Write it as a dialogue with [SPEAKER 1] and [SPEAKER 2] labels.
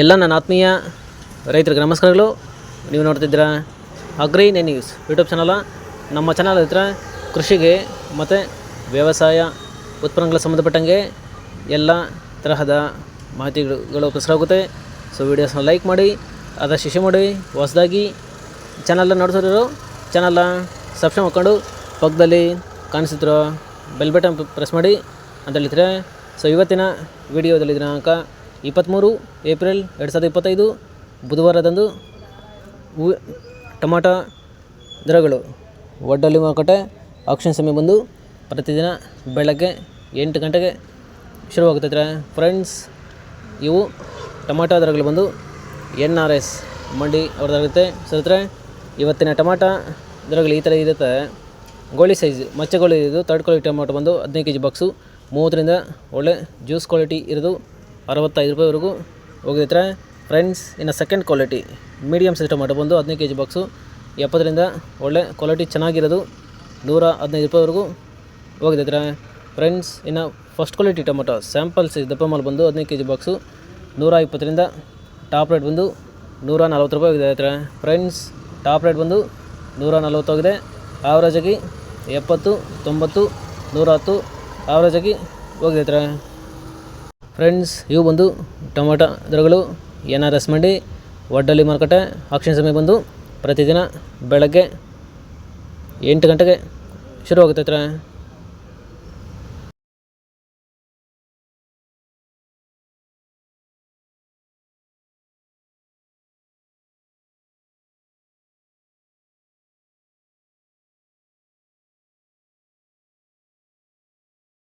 [SPEAKER 1] ಎಲ್ಲ ನನ್ನ ಆತ್ಮೀಯ ರೈತರಿಗೆ ನಮಸ್ಕಾರಗಳು. ನೀವು ನೋಡ್ತಿದ್ದೀರಾ ಅಗ್ರಿ ನ್ಯೂಸ್ ಯೂಟ್ಯೂಬ್ ಚಾನಲ. ನಮ್ಮ ಚಾನಲ್ ಹತ್ರ ಕೃಷಿಗೆ ಮತ್ತು ವ್ಯವಸಾಯ ಉತ್ಪನ್ನಗಳ ಸಂಬಂಧಪಟ್ಟಂಗೆ ಎಲ್ಲ ತರಹದ ಮಾಹಿತಿಗಳು ಪ್ರಸಾರ ಸೊ ವೀಡಿಯೋಸ್ನ ಲೈಕ್ ಮಾಡಿ ಅದರ ಶಿಶು ಮಾಡಿ, ಹೊಸದಾಗಿ ಚಾನಲ್ನ ನೋಡ್ತಿರೋರು ಚಾನಲ್ನ ಸಬ್ಸ್ಕ್ರೈಬ್ ಮಾಡ್ಕೊಂಡು ಪಕ್ಕದಲ್ಲಿ ಕಾಣಿಸುತ್ತಿರೋ ಬೆಲ್ ಬಟನ್ ಪ್ರೆಸ್ ಮಾಡಿ ಅಂತ ಹೇಳಿದರೆ. ಸೊ ಇವತ್ತಿನ ವಿಡಿಯೋದಲ್ಲಿ ದಿನಾಂಕ ಇಪ್ಪತ್ತ್ಮೂರು ಏಪ್ರಿಲ್ ಎರಡು ಸಾವಿರದ ಇಪ್ಪತ್ತೈದು, ಬುಧವಾರದಂದು ಹೂ ಟೊಮಾಟ ದರಗಳು. ಒಡ್ಡಲ್ಲಿ ಮಾರುಕಟ್ಟೆ ಆಕ್ಷನ್ ಸಮಯ ಬಂದು ಪ್ರತಿದಿನ ಬೆಳಗ್ಗೆ ಎಂಟು ಗಂಟೆಗೆ ಶುರುವಾಗುತ್ತೈತೆ ಫ್ರೆಂಡ್ಸ್ ಇವು ಟೊಮಾಟೊ ದರಗಳು ಬಂದು ಎನ್ ಆರ್ ಎಸ್ ಮಂಡಿ ಅವ್ರದ್ದಾಗುತ್ತೆ ಸರಿತ್ರೆ ಇವತ್ತಿನ ಟೊಮಾಟ ದರಗಳು ಈ ಥರ ಇರುತ್ತೆ. ಗೋಳಿ ಸೈಜ್ ಮಚ್ಚೆ ಗೋಳಿ ಇದು, ತರ್ಡ್ ಕ್ವಾಲಿಟಿ ಟೊಮಾಟೊ ಬಂದು ಹದಿನೈದು ಕೆ ಜಿ ಬಾಕ್ಸು ಮೂವತ್ತರಿಂದ ಒಳ್ಳೆ ಜ್ಯೂಸ್ ಕ್ವಾಲಿಟಿ ಇರೋದು ಅರವತ್ತೈದು ರೂಪಾಯಿವರೆಗೂ ಹೋಗಿದ್ರೆ ಫ್ರೆಂಡ್ಸ್, ಇನ್ನು second quality medium size tomato ಬಂದು ಹದಿನೈದು ಕೆ ಜಿ ಬಾಕ್ಸು ಎಪ್ಪತ್ತರಿಂದ ಒಳ್ಳೆ ಕ್ವಾಲಿಟಿ ಚೆನ್ನಾಗಿರೋದು ನೂರ ಹದಿನೈದು ರೂಪಾಯಿವರೆಗೂ ಹೋಗಿದ್ರೆ ಫ್ರೆಂಡ್ಸ್, ಇನ್ನು first quality tomato sample size ದಪ್ಪ ಮಾಲ್ ಬಂದು ಹದಿನೈದು ಕೆ ಜಿ ಬಾಕ್ಸು ನೂರ ಇಪ್ಪತ್ತರಿಂದ ಟಾಪ್ ರೇಟ್ ಬಂದು ನೂರ ನಲ್ವತ್ತು ರೂಪಾಯಿ ಹೋಗಿದೆ ಫ್ರೆಂಡ್ಸ್ ಟಾಪ್ ರೇಟ್ ಬಂದು ನೂರ ನಲ್ವತ್ತೋಗಿದೆ ಆವ್ರೇಜಾಗಿ ಎಪ್ಪತ್ತು, ತೊಂಬತ್ತು, ನೂರ ಹತ್ತು ಆವ್ರೇಜಾಗಿ ಹೋಗಿದೆ ಫ್ರೆಂಡ್ಸ್ ಇವು ಬಂದು ಟೊಮೊಟೊ ದರಗಳು ಎನ್ ಆರ್ ಎಸ್ ಮಂಡಿ ಒಡ್ಡಲ್ಲಿ ಮಾರುಕಟ್ಟೆ ಆಕ್ಷನ್ ಸಮಯ ಬಂದು ಪ್ರತಿದಿನ ಬೆಳಗ್ಗೆ ಎಂಟು ಗಂಟೆಗೆ ಶುರುವಾಗುತ್ತೆ ಹತ್ರ